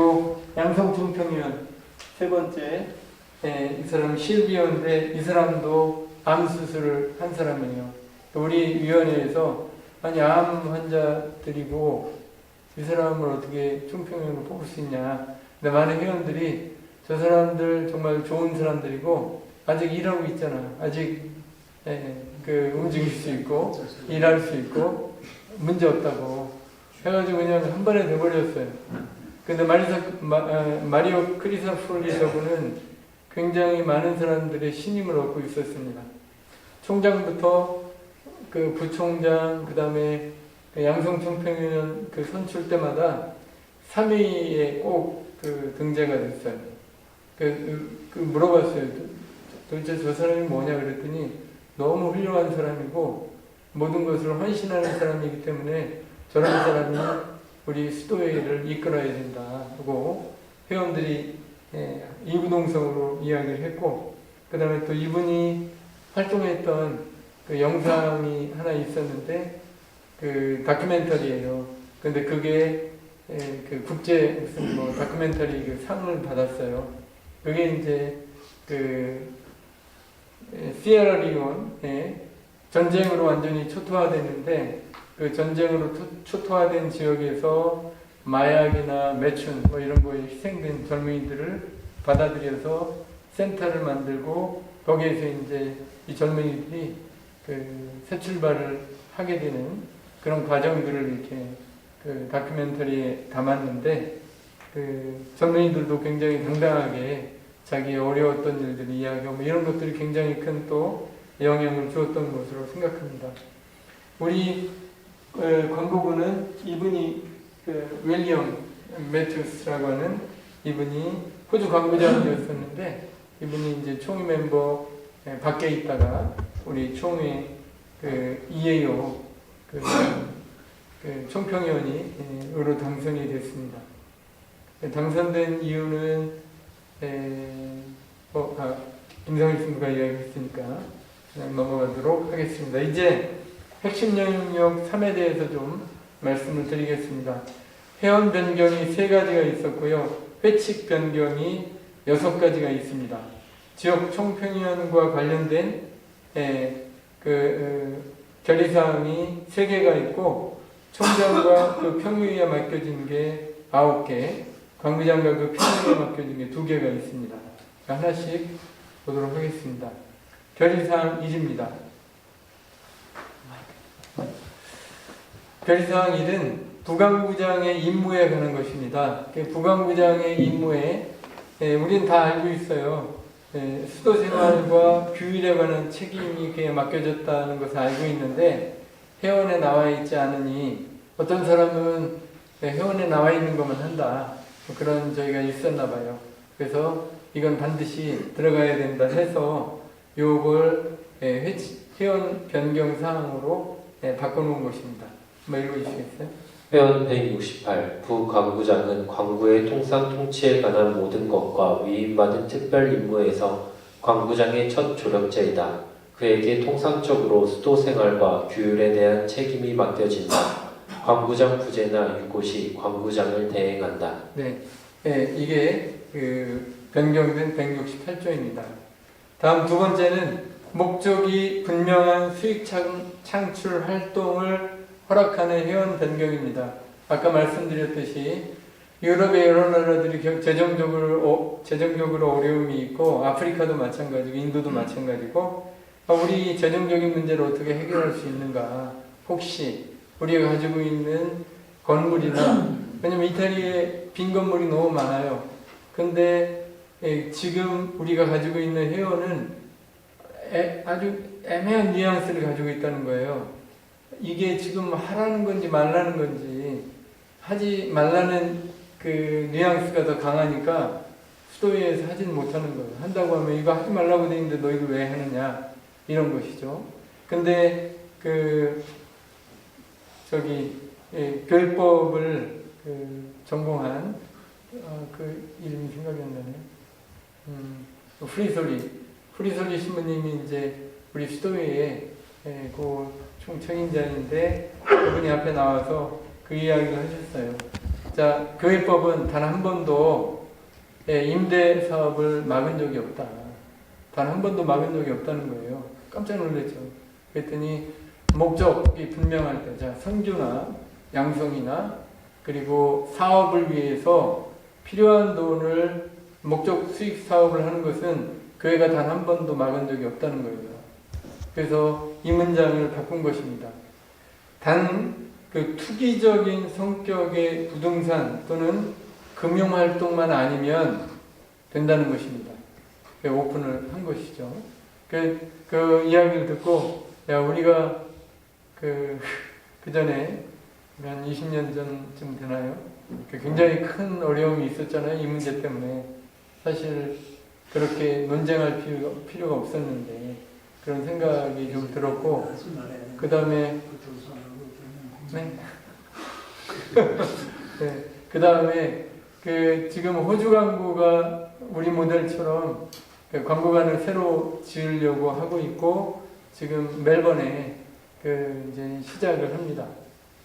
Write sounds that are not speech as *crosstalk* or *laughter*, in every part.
그리고 양성총평위원 세 번째 예, 이 사람 실비원인데 이 사람도 암 수술을 한 사람이에요. 우리 위원회에서 아니 암 환자들이고 이 사람을 어떻게 총평위원으로 뽑을 수 있냐. 근데 많은 회원들이 저 사람들 정말 좋은 사람들이고 아직 일하고 있잖아. 아직 예, 그 움직일 수 있고 일할 수 있고 문제 없다고 해가지고 그냥 한 번에 돼버렸어요. 근데 아, 마리오 크리사폴리 저분은 굉장히 많은 사람들의 신임을 얻고 있었습니다. 총장부터 그 부총장 그 다음에 그 양성총평위원 그 선출 때마다 3위에 꼭 그 등재가 됐어요. 그, 그, 그 물어봤어요. 도- 도대체 저 사람이 뭐냐 그랬더니 너무 훌륭한 사람이고 모든 것을 헌신하는 사람이기 때문에 저런 사람이 우리 수도회를 이끌어야 된다 하고 회원들이 예, 이구동성으로 이야기를 했고 그 다음에 또 이분이 활동했던 그 영상이 하나 있었는데 그 다큐멘터리예요. 근데 그게 예, 그 국제 무슨 뭐 다큐멘터리 그 상을 받았어요. 그게 이제 그 예, 시에라 리온에 전쟁으로 완전히 초토화됐는데 그 전쟁으로 토- 초토화된 지역에서 마약이나 매춘 뭐 이런 거에 희생된 젊은이들을 받아들여서 센터를 만들고 거기에서 이제 이 젊은이들이 그 새 출발을 하게 되는 그런 과정들을 이렇게 그 다큐멘터리에 담았는데 그 젊은이들도 굉장히 당당하게 자기의 어려웠던 일들 이야기하고 뭐 이런 것들이 굉장히 큰 또 영향을 주었던 것으로 생각합니다. 우리 어, 광고부는 이분이 그 윌리엄 매튜스라고 하는 이분이 호주 광부장이었었는데 이분이 이제 총회 멤버 에, 밖에 있다가 우리 총회 그 EAO 그, 그 총평위원이로 당선이 됐습니다. 그 당선된 이유는 에, 어, 아, 김상일 친구가 이야기했으니까 그냥 넘어가도록 하겠습니다. 이제 핵심 영역 3에 대해서 좀 말씀을 드리겠습니다. 회원 변경이 세 가지가 있었고요. 회칙 변경이 여섯 가지가 있습니다. 지역 총평위원과 관련된 에, 그 어, 결의사항이 세 개가 있고 총장과 그 평유위에 맡겨진 게 아홉 개, 광부장과 그 평유위에 맡겨진 게 두 개가 있습니다. 하나씩 보도록 하겠습니다. 결의사항 1입니다. 결의사항 1은 부강부장의 임무에 관한 것입니다. 그 부강부장의 임무에 예, 우린 다 알고 있어요. 예, 수도 생활과 규율에 관한 책임이 그에 맡겨졌다는 것을 알고 있는데 회원에 나와 있지 않으니 어떤 사람은 예, 회원에 나와 있는 것만 한다. 뭐 그런 저희가 있었나 봐요. 그래서 이건 반드시 들어가야 된다 해서 요걸 예, 회- 회원 변경 사항으로 예, 바꿔놓은 것입니다. 한번 읽어주시겠어요? 회원 168 부광부장은 광부의 통상 통치에 관한 모든 것과 위임받은 특별 임무에서 광부장의 첫 조력자이다. 그에게 통상적으로 수도 생활과 규율에 대한 책임이 맡겨진다. 광부장 부재나 유고시 광부장을 대행한다. 네, 예, 이게 그 변경된 168조입니다. 다음 두 번째는 목적이 분명한 수익 창- 창출 활동을 허락하는 회원 변경입니다. 아까 말씀드렸듯이 유럽의 여러 나라들이 겨- 재정적으로 어, 재정적으로 어려움이 있고 아프리카도 마찬가지고 인도도 마찬가지고 아, 우리 재정적인 문제를 어떻게 해결할 수 있는가? 혹시 우리가 가지고 있는 건물이나 *clears throat* 왜냐면 이태리에 빈 건물이 너무 많아요. 근데 예, 지금 우리가 가지고 있는 회원은 애- 아주 애매한 뉘앙스를 가지고 있다는 거예요. 이게 지금 하라는 건지 말라는 건지 하지 말라는 그 뉘앙스가 더 강하니까 수도회에서 하진 못하는 거예요. 한다고 하면 이거 하지 말라고 돼 있는데 너 이거 왜 하느냐 이런 것이죠. 근데 그 저기 예, 교육법을 그 전공한 어, 그 이름이 생각이 안 나네요. 음, 프리솔리 프리솔리 신부님이 이제 우리 수도회에 예, 그 총책임자인데 그분이 앞에 나와서 그 이야기를 하셨어요. 자 자, 교회법은 단 한 번도 예, 임대 사업을 막은 적이 없다. 단 한 번도 막은 적이 없다는 거예요. 깜짝 놀랐죠. 그랬더니 목적이 분명할 때, 자, 선교나 양성이나 그리고 사업을 위해서 필요한 돈을 목적 수익 사업을 하는 것은 교회가 단 한 번도 막은 적이 없다는 거예요. 그래서 이 문장을 바꾼 것입니다. 단 그 투기적인 성격의 부동산 또는 금융 활동만 아니면 된다는 것입니다. 그 오픈을 한 것이죠. 그, 그 이야기를 듣고 야 우리가 그, 그 전에 한 20년 전쯤 되나요? 그 굉장히 큰 어려움이 있었잖아요. 이 문제 때문에. 사실 그렇게 논쟁할 필요가, 없었는데 그런 생각이 좀 들었고 그 다음에 네. *laughs* 네. 그 다음에 그 지금 호주 광고가 우리 모델처럼 그 광고관을 새로 지으려고 하고 있고 지금 멜번에 그 이제 시작을 합니다.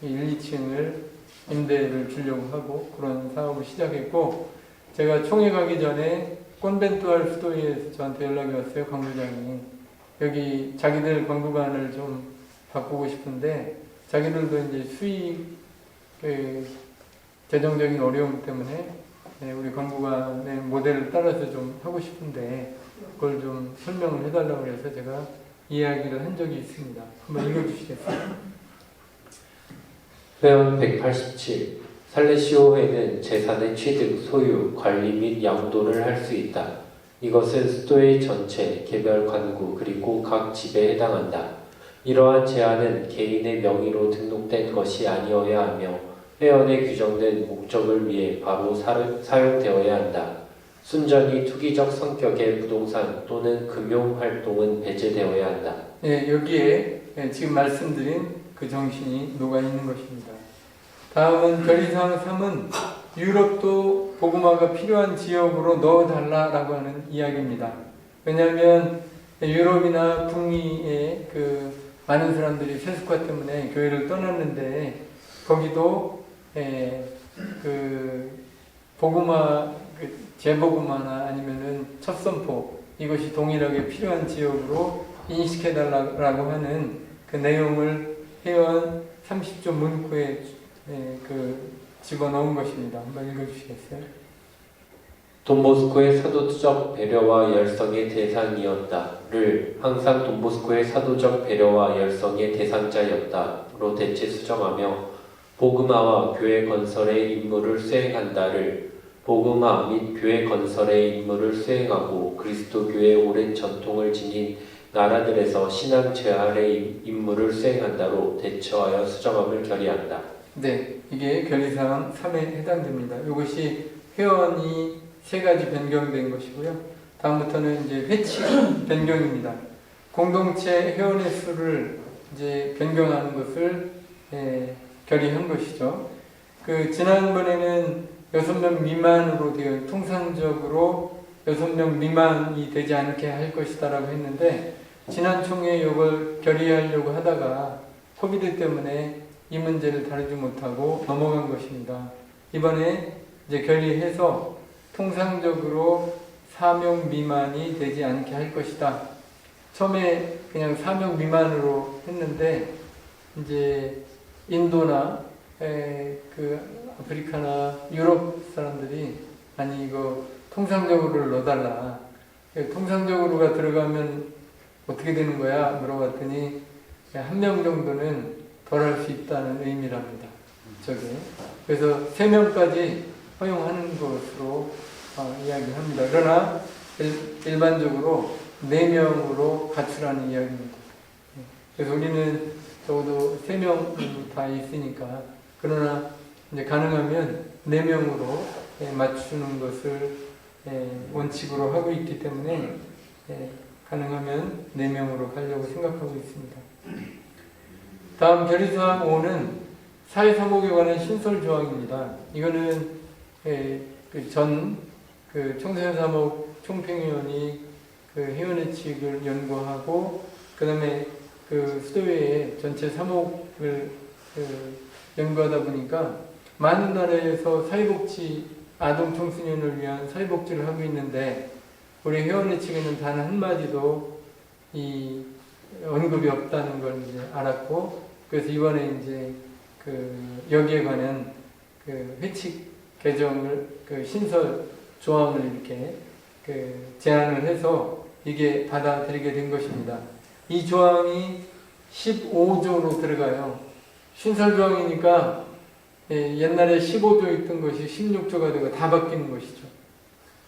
1, 2층을 임대를 주려고 하고 그런 사업을 시작했고 제가 총회 가기 전에 콘벤투알 수도에서 저한테 연락이 왔어요 광고장이 여기 자기들 광고관을 좀 바꾸고 싶은데 자기들도 이제 수익 그 재정적인 어려움 때문에 네, 우리 광고관의 모델을 따라서 좀 하고 싶은데 그걸 좀 설명을 해달라고 해서 제가 이야기를 한 적이 있습니다. 한번 읽어주시겠어요? 회원 187. 살레시오회는 재산의 취득, 소유, 관리 및 양도를 할 수 있다. 이것은 수도의 전체, 개별 관구, 그리고 각 집에 해당한다. 이러한 제한은 개인의 명의로 등록된 것이 아니어야 하며 회원에 규정된 목적을 위해 바로 사- 사용되어야 한다. 순전히 투기적 성격의 부동산 또는 금융 활동은 배제되어야 한다. 네, 여기에 네, 지금 말씀드린 그 정신이 녹아 있는 것입니다. 다음은 결의사항 3은 유럽도 복음화가 필요한 지역으로 넣어달라라고 하는 이야기입니다. 왜냐하면 유럽이나 북미의 그 많은 사람들이 세속화 때문에 교회를 떠났는데 거기도 에, 그 복음화 그 재복음화나 아니면은 첫 선포 이것이 동일하게 필요한 지역으로 인식해달라고 하는 그 내용을 회원 30조 문구에 에, 그 집어넣은 것입니다. 한번 읽어주시겠어요? 돈보스코의 사도적 배려와 열성의 대상이었다를 항상 돈보스코의 사도적 배려와 열성의 대상자였다로 대체 수정하며 복음화와 교회 건설의 임무를 수행한다를 복음화 및 교회 건설의 임무를 수행하고 그리스도교의 오랜 전통을 지닌 나라들에서 신앙 재활의 임무를 수행한다로 대처하여 수정함을 결의한다. 네, 이게 결의사항 3에 해당됩니다. 이것이 회원이 세 가지 변경된 것이고요. 다음부터는 이제 회칙 *clears throat* 변경입니다. 공동체 회원의 수를 이제 변경하는 것을 예, 결의한 것이죠. 그 지난번에는 여섯 명 미만으로 되어 통상적으로 여섯 명 미만이 되지 않게 할 것이다라고 했는데 지난 총회에 이걸 결의하려고 하다가 코비드 때문에 이 문제를 다루지 못하고 넘어간 것입니다. 이번에 이제 결의해서 통상적으로 4명 미만이 되지 않게 할 것이다. 처음에 그냥 4명 미만으로 했는데 이제 인도나 에, 그 아프리카나 유럽 사람들이 아니 이거 통상적으로를 넣어달라. 그 통상적으로가 들어가면 어떻게 되는 거야? 물어봤더니 한 명 정도는 덜할수 있다는 의미랍니다. 저게. 그래서 세 명까지 허용하는 것으로 어, 이야기합니다. 그러나 일, 반적으로네 명으로 갖추라는 이야기입니다. 예. 그래서 우리는 적어도 세명다 있으니까 그러나 이제 가능하면 네 명으로 예, 맞추는 것을 예, 원칙으로 하고 있기 때문에 예, 가능하면 네 명으로 가려고 생각하고 있습니다. 다음 결의사항 5는 사회사복에 관한 신설 조항입니다. 이거는 예, 전그 청소년 사목 총평위원이 그 회원의 측을 연구하고 그 다음에 그 수도회의 전체 사목을 그 연구하다 보니까 많은 나라에서 사회복지 아동 청소년을 위한 사회복지를 하고 있는데 우리 회원회 측에는 단 한마디도 이 언급이 없다는 걸 이제 알았고 그래서 이번에 이제 그 여기에 관한 그 회칙 개정을 그 신설 조항을 이렇게 그 제안을 해서 이게 받아들이게 된 것입니다. 이 조항이 15조로 들어가요. 신설 조항이니까 예, 옛날에 15조 있던 것이 16조가 되고 다 바뀌는 것이죠.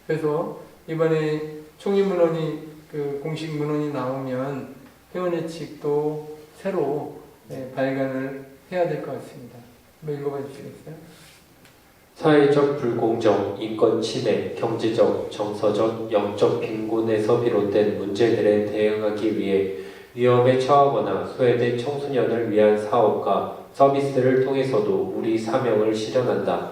그래서 이번에 총리 문헌이 그 공식 문헌이 나오면 회원회 측도 새로 예, 발간을 해야 될 것 같습니다. 한번 읽어봐 주시겠어요? 사회적 불공정, 인권 침해, 경제적, 정서적, 영적 빈곤에서 비롯된 문제들에 대응하기 위해 위험에 처하거나 소외된 청소년을 위한 사업과 서비스를 통해서도 우리 사명을 실현한다.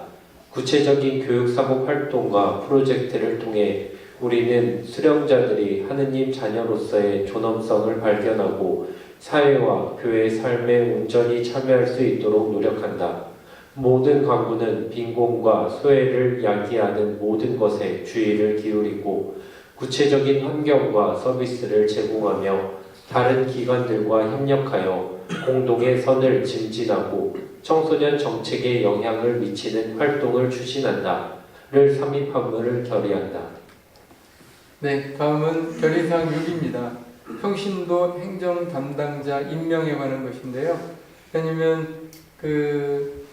구체적인 교육 사복 활동과 프로젝트를 통해 우리는 수령자들이 하느님 자녀로서의 존엄성을 발견하고 사회와 교회 삶에 온전히 참여할 수 있도록 노력한다. 모든 강구는 빈곤과 소외를 야기하는 모든 것에 주의를 기울이고 구체적인 환경과 서비스를 제공하며 다른 기관들과 협력하여 공동의 선을 증진하고 청소년 정책에 영향을 미치는 활동을 추진한다.를 삼입함을 결의한다. 네, 다음은 결의사항 6입니다. 평신도 행정 담당자 임명에 관한 것인데요. 왜냐면 그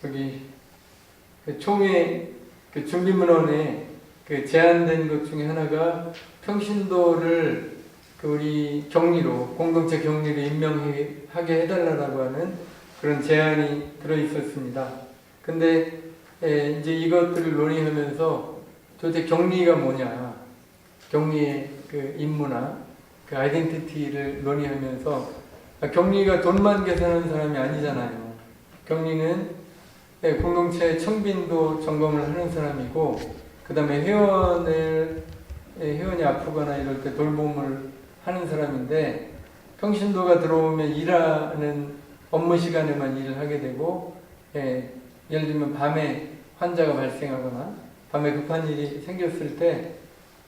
저기 그 총회 그 준비문헌에 그 제안된 것 중에 하나가 평신도를 그 우리 격리로 공동체 격리로 임명하게 해달라고 하는 그런 제안이 들어 있었습니다. 근데 에, 이제 이것들을 논의하면서 도대체 격리가 뭐냐, 격리의 그 임무나 그 아이덴티티를 논의하면서 아, 격리가 돈만 계산하는 사람이 아니잖아요. 격리는 예, 공동체 청빈도 점검을 하는 사람이고, 그 다음에 회원을 예, 회원이 아프거나 이럴 때 돌봄을 하는 사람인데 평신도가 들어오면 일하는 업무 시간에만 일을 하게 되고, 예, 예를 들면 밤에 환자가 발생하거나 밤에 급한 일이 생겼을 때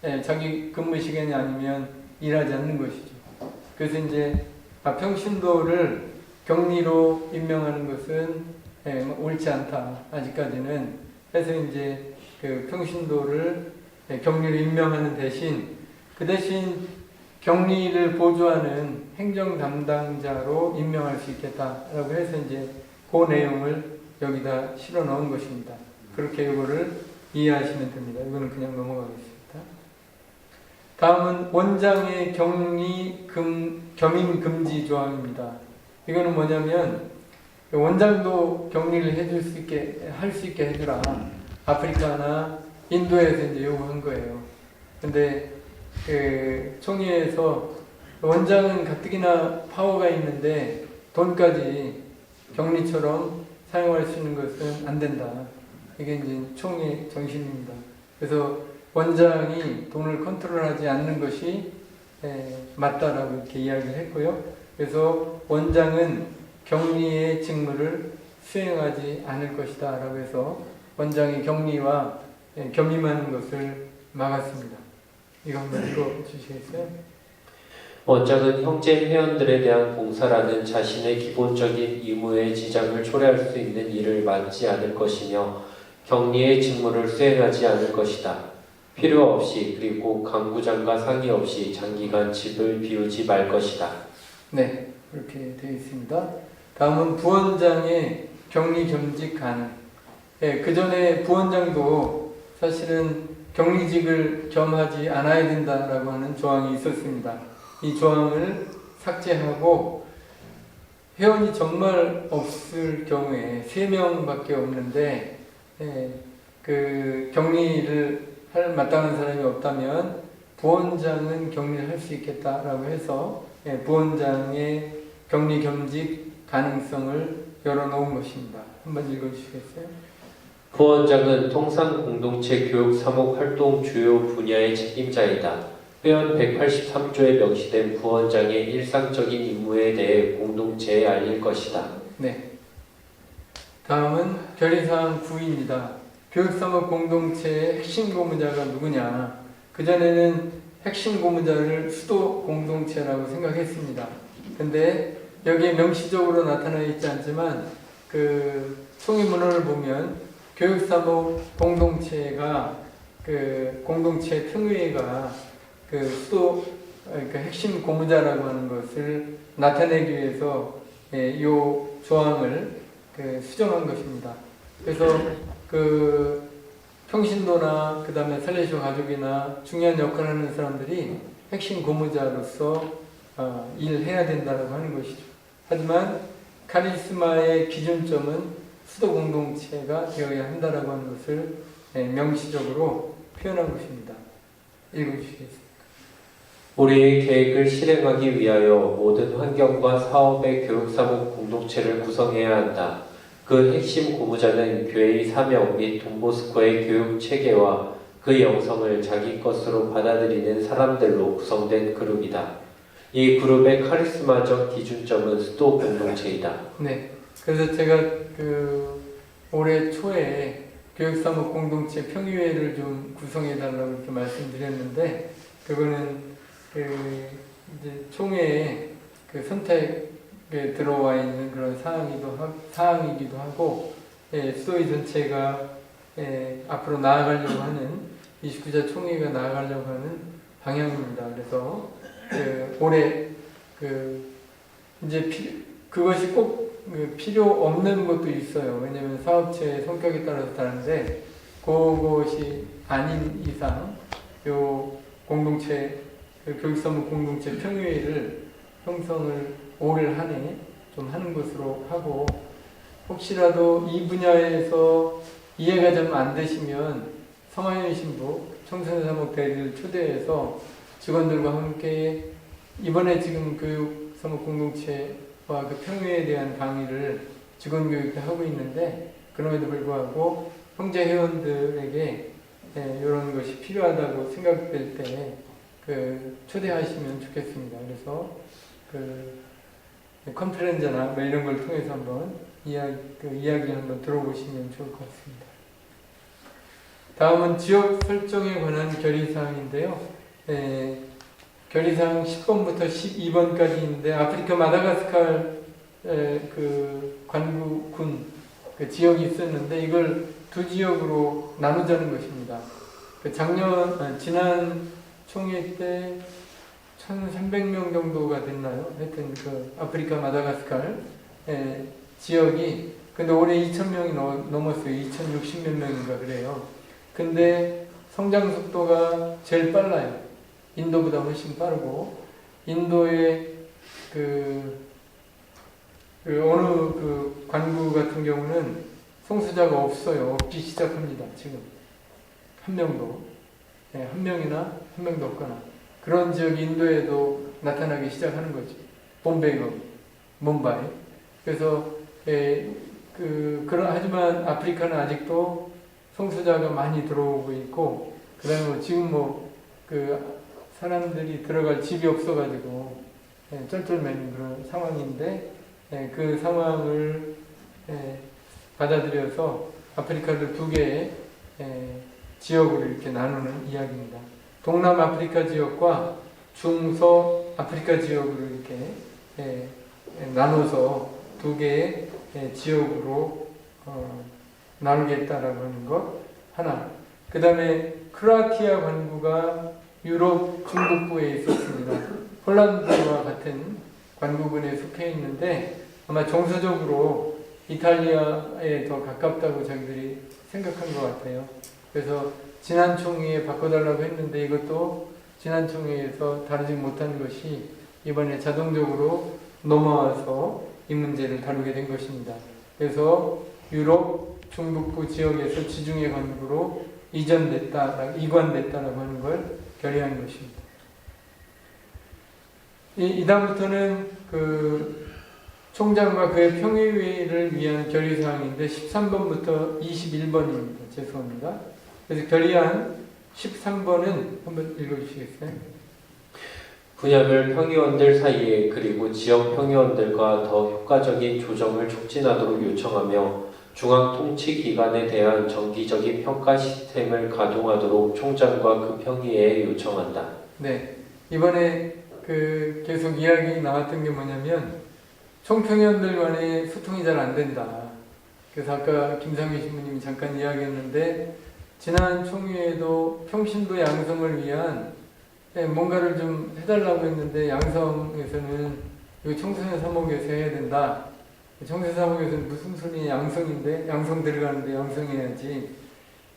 예, 자기 근무 시간이 아니면 일하지 않는 것이죠. 그래서 이제 아, 평신도를 격리로 임명하는 것은 예, 뭐 옳지 않다. 아직까지는 해서 이제 그 평신도를 예, 격리로 임명하는 대신 그 대신 격리를 보조하는 행정 담당자로 임명할 수 있겠다라고 해서 이제 그 내용을 여기다 실어 넣은 것입니다. 그렇게 이거를 이해하시면 됩니다. 이거는 그냥 넘어가겠습니다. 다음은 원장의 격리 금, 겸임 금지 조항입니다. 이거는 뭐냐면 원장도 격리를 해줄 수 있게 할 수 있게 해주라. 아프리카나 인도에서 이제 요구한 거예요. 근데 그 총회에서 원장은 가뜩이나 파워가 있는데 돈까지 격리처럼 사용할 수 있는 것은 안 된다. 이게 이제 총회 정신입니다. 그래서 원장이 돈을 컨트롤하지 않는 것이 에, 맞다라고 이렇게 이야기를 했고요. 그래서 원장은 격리의 직무를 수행하지 않을 것이다 라고 해서 원장이 격리와 에, 겸임하는 것을 막았습니다. 이거 한번 읽어 주시겠어요? 원장은 형제 회원들에 대한 봉사라는 자신의 기본적인 의무에 지장을 초래할 수 있는 일을 맡지 않을 것이며 격리의 직무를 수행하지 않을 것이다. 필요 없이 그리고 강구장과 상의 없이 장기간 집을 비우지 말 것이다. 네, 그렇게 되어 있습니다. 다음은 부원장의 격리 겸직 가능. 예, 그 전에 부원장도 사실은 격리직을 겸하지 않아야 된다라고 하는 조항이 있었습니다. 이 조항을 삭제하고 회원이 정말 없을 경우에 세 명밖에 없는데 예, 그 격리를 할 마땅한 사람이 없다면 부원장은 격리를 할 수 있겠다라고 해서 예, 부원장의 격리 겸직 가능성을 열어놓은 것입니다. 한번 읽어주시겠어요? 부원장은 통상 공동체 교육 사목 활동 주요 분야의 책임자이다. 회원 183조에 명시된 부원장의 일상적인 임무에 대해 공동체에 알릴 것이다. 네. 다음은 결의사항 9입니다. 교육사업 공동체의 핵심 고문자가 누구냐? 그전에는 핵심 고문자를 수도 공동체라고 생각했습니다. 근데 여기에 명시적으로 나타나 있지 않지만 그 총의문헌을 보면 교육사업 공동체가 그 공동체 평의회가 그 수도 그러니까 핵심 고문자라고 하는 것을 나타내기 위해서 예, 이 조항을 그 수정한 것입니다. 그래서 그 평신도나 그 다음에 살레시오 가족이나 중요한 역할을 하는 사람들이 핵심 고무자로서 어, 일해야 된다고 하는 것이죠. 하지만 카리스마의 기준점은 수도 공동체가 되어야 한다라고 하는 것을 예, 명시적으로 표현한 것입니다. 읽어주시겠습니다. 우리의 계획을 실행하기 위하여 모든 환경과 사업의 교육사무 공동체를 구성해야 한다. 그 핵심 고무자는 교회의 사명 및 돈보스코의 교육 체계와 그 영성을 자기 것으로 받아들이는 사람들로 구성된 그룹이다. 이 그룹의 카리스마적 기준점은 수도 공동체이다. 네. 그래서 제가 그 올해 초에 교육사무 공동체 평의회를 좀 구성해 달라고 이렇게 말씀드렸는데 그거는 그 이제 총회에 그 선택에 들어와 있는 그런 사항이기도 하, 사항이기도 하고 예, 수도의 전체가 예, 앞으로 나아가려고 하는 29자 총회가 나아가려고 하는 방향입니다. 그래서 그 올해 그 이제 피, 그것이 꼭그 필요 없는 것도 있어요. 왜냐하면 사업체의 성격에 따라서 다른데 그것이 아닌 이상 요 공동체 그 교육사무 공동체 평의회를 형성을 올 한 해 좀 하는 것으로 하고 혹시라도 이 분야에서 이해가 좀 안 되시면 성화연 신부 청소년 사목 대리를 초대해서 직원들과 함께 이번에 지금 교육사무 공동체 와 그 평의에 대한 강의를 직원 교육도 하고 있는데 그럼에도 불구하고 형제 회원들에게 예, 이런 것이 필요하다고 생각될 때 그 초대하시면 좋겠습니다. 그래서 그 컨퍼런스나 뭐 이런 걸 통해서 한번 이야기, 그 이야기 한번 들어보시면 좋을 것 같습니다. 다음은 지역 설정에 관한 결의사항인데요. 예, 결의사항 10번부터 12번까지인데 아프리카 마다가스칼 에, 그 관구군 그 지역이 있었는데 이걸 두 지역으로 나누자는 것입니다. 그 작년 아, 지난 총회 때 1,300명 정도가 됐나요? 하여튼 그 아프리카 마다가스칼 에, 지역이 근데 올해 2,000명이 넘었어요. 2,060몇 명인가 그래요. 근데 성장 속도가 제일 빨라요. 인도보다 훨씬 빠르고 인도의 그, 그 어느 그 관구 같은 경우는 성수자가 없어요. 없기 시작합니다. 지금 한 명도 네, 한 명이나 한 명도 없거나 그런 지역이 인도에도 나타나기 시작하는 거지. bombay가 뭄바이. 그래서 예, 그 그런 하지만 아프리카는 아직도 성수자가 많이 들어오고 있고 그다음에 지금 뭐 그 사람들이 들어갈 집이 없어가지고 예, 쩔쩔매는 그런 상황인데 예, 그 상황을 예, 받아들여서 아프리카를 두 개의 예, 지역으로 이렇게 나누는 이야기입니다. 동남 아프리카 지역과 중서 아프리카 지역으로 이렇게 예, 예, 나눠서 두 개의 예, 지역으로 어, 나누겠다라고 하는 것 하나. 그 다음에 크로아티아 관구가 유럽 중북부에 있었습니다. 폴란드와 같은 관구군에 속해 있는데 아마 정서적으로 이탈리아에 더 가깝다고 자기들이 생각한 것 같아요. 그래서 지난 총회에 바꿔달라고 했는데 이것도 지난 총회에서 다루지 못한 것이 이번에 자동적으로 넘어와서 이 문제를 다루게 된 것입니다. 그래서 유럽 중북부 지역에서 지중해 관구로 이전됐다, 이관됐다라고 하는 걸 결의한 것입니다. 이, 이 다음부터는 그 총장과 그의 평의회를 위한 결의사항인데 13번부터 21번입니다. 죄송합니다. 그래서 결의안 13번은 한번 읽어주시겠어요? 분야별 평의원들 사이에 그리고 지역 평의원들과 더 효과적인 조정을 촉진하도록 요청하며 중앙통치기관에 대한 정기적인 평가 시스템을 가동하도록 총장과 그 평의회에 요청한다. 네. 이번에 그 계속 이야기 나왔던 게 뭐냐면 총평위원들 간에 소통이 잘 안 된다. 그래서 아까 김상규 신부님이 잠깐 이야기했는데 지난 총회에도 평신도 양성을 위한 예, 뭔가를 좀 해달라고 했는데 양성에서는 이 청소년 사목에서 해야 된다. 청소년 사목에서는 무슨 소리 양성인데 양성 들어가는데 양성해야지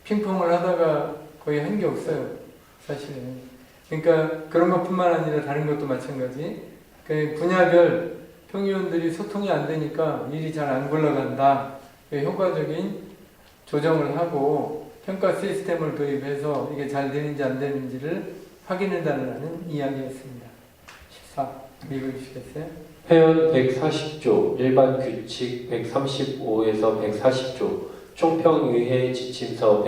핑퐁을 하다가 거의 한 게 없어요. 사실은. 그러니까 그런 것뿐만 아니라 다른 것도 마찬가지. 그 분야별 평의원들이 소통이 안 되니까 일이 잘 안 굴러간다. 그 효과적인 조정을 하고 평가 시스템을 도입해서 이게 잘 되는지 안 되는지를 확인해 달라는 이야기였습니다. 14. 읽어주시겠어요? 회원 140조, 일반 규칙 135에서 140조, 총평의회 지침서